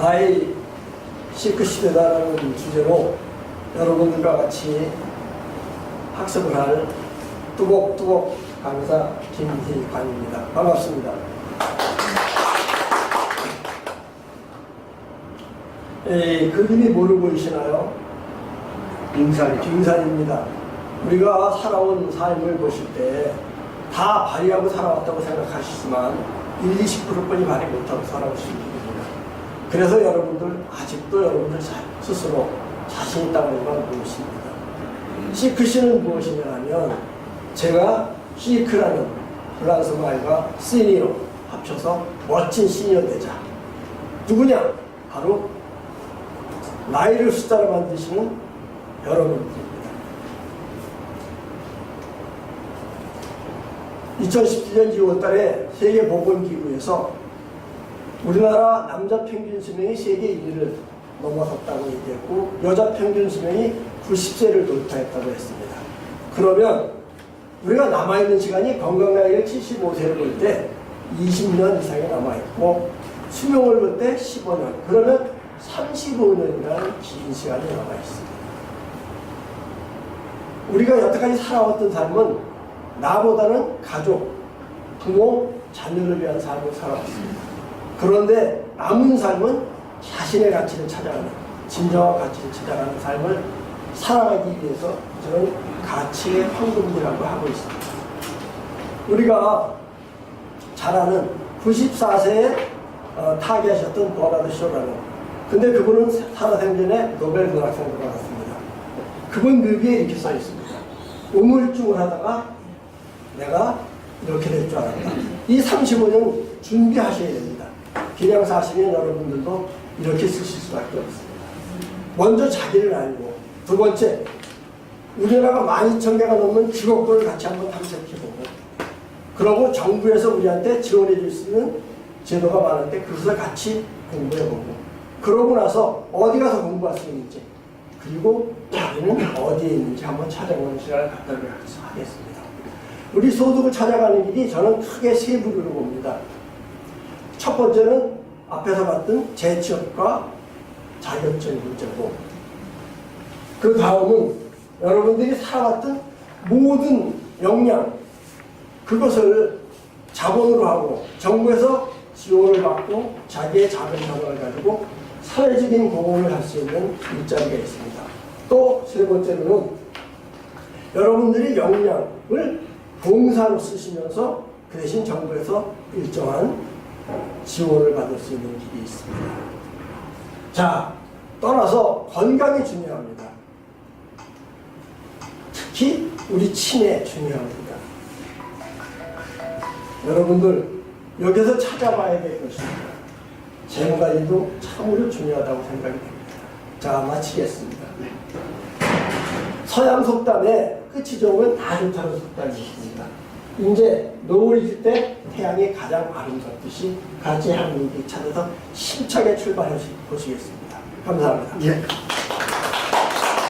나의 시크 시대다라는 주제로 여러분들과 같이 학습을 할 뚜벅뚜벅 강사 김희관입니다. 반갑습니다. 에, 그림이 뭐로 보이시나요? 빙산이요. 빙산입니다. 우리가 살아온 삶을 보실 때 다 발휘하고 살아왔다고 생각하시지만 1, 20%뿐이 발휘 못하고 살아오신 분입니다. 그래서 여러분들 아직도 여러분들 자- 스스로 자신 있다는 걸 모르십니다. 시크시는 무엇이냐면 제가 시크라는 프랑스 말과 시니어 합쳐서 멋진 시니어 대자. 누구냐? 바로 나이를 숫자로 만드시는 여러분들입니다. 2017년 2월 달에 세계보건기구에서 우리나라 남자 평균 수명이 세계 1위를 넘어섰다고 얘기했고 여자 평균 수명이 90세를 돌파했다고 했습니다. 그러면 우리가 남아있는 시간이 건강 나이를 75세를 볼 때 20년 이상이 남아있고 수명을 볼 때 15년 그러면 35년이라는 긴 시간이 남아있습니다. 우리가 여태까지 살아왔던 삶은 나보다는 가족, 부모, 자녀를 위한 삶을 살아왔습니다. 그런데 남은 삶은 자신의 가치를 찾아가는, 진정한 가치를 찾아가는 삶을 살아가기 위해서 저는 가치의 황금기라고 하고 있습니다. 우리가 잘 아는 94세에 어, 타계하셨던 버나드 쇼라는 근데 그분은 살아생전에 노벨 문학상을 받았습니다. 그분 묘기에 이렇게 써 있습니다. 우물쭈물 하다가 내가 이렇게 될 줄 알았다. 이 35년 준비하셔야 됩니다. 사시면 여러분들도 이렇게 쓰실 수밖에 없습니다. 먼저 자기를 알고 두 번째 우리나라가 12,000개가 넘는 직업군을 같이 한번 탐색해보고 그러고 정부에서 우리한테 지원해 줄 수 있는 제도가 많은데 그것을 같이 공부해보고 그러고 나서 어디 가서 공부할 수 있는지 그리고 자기는 어디에 있는지 한번 찾아보는 시간을 갖도록 하겠습니다. 우리 소득을 찾아가는 길이 저는 크게 세 부류로 봅니다. 첫 번째는 앞에서 봤던 재취업과 자격증 문제고 그 다음은 여러분들이 살아왔던 모든 역량 그것을 자본으로 하고 정부에서 지원을 받고 자기의 작은 자본을 가지고 사회적인 공헌을 할 수 있는 일자리가 있습니다. 또 세 번째로는 여러분들이 역량을 봉사로 쓰시면서 그 대신 정부에서 일정한 지원을 받을 수 있는 길이 있습니다. 자, 떠나서 건강이 중요합니다. 특히 우리 치매 중요합니다. 여러분들 여기서 찾아봐야 될 것입니다. 재무관리도 참으로 중요하다고 생각이 됩니다. 자, 마치겠습니다. 서양 속담에 끝이 좋으면 다 좋다는 속담이 있습니다. 이제 노을이 질때 태양이 가장 아름답듯이 같이 한민기 찾아서 힘차게 출발해 보시겠습니다. 감사합니다. 예.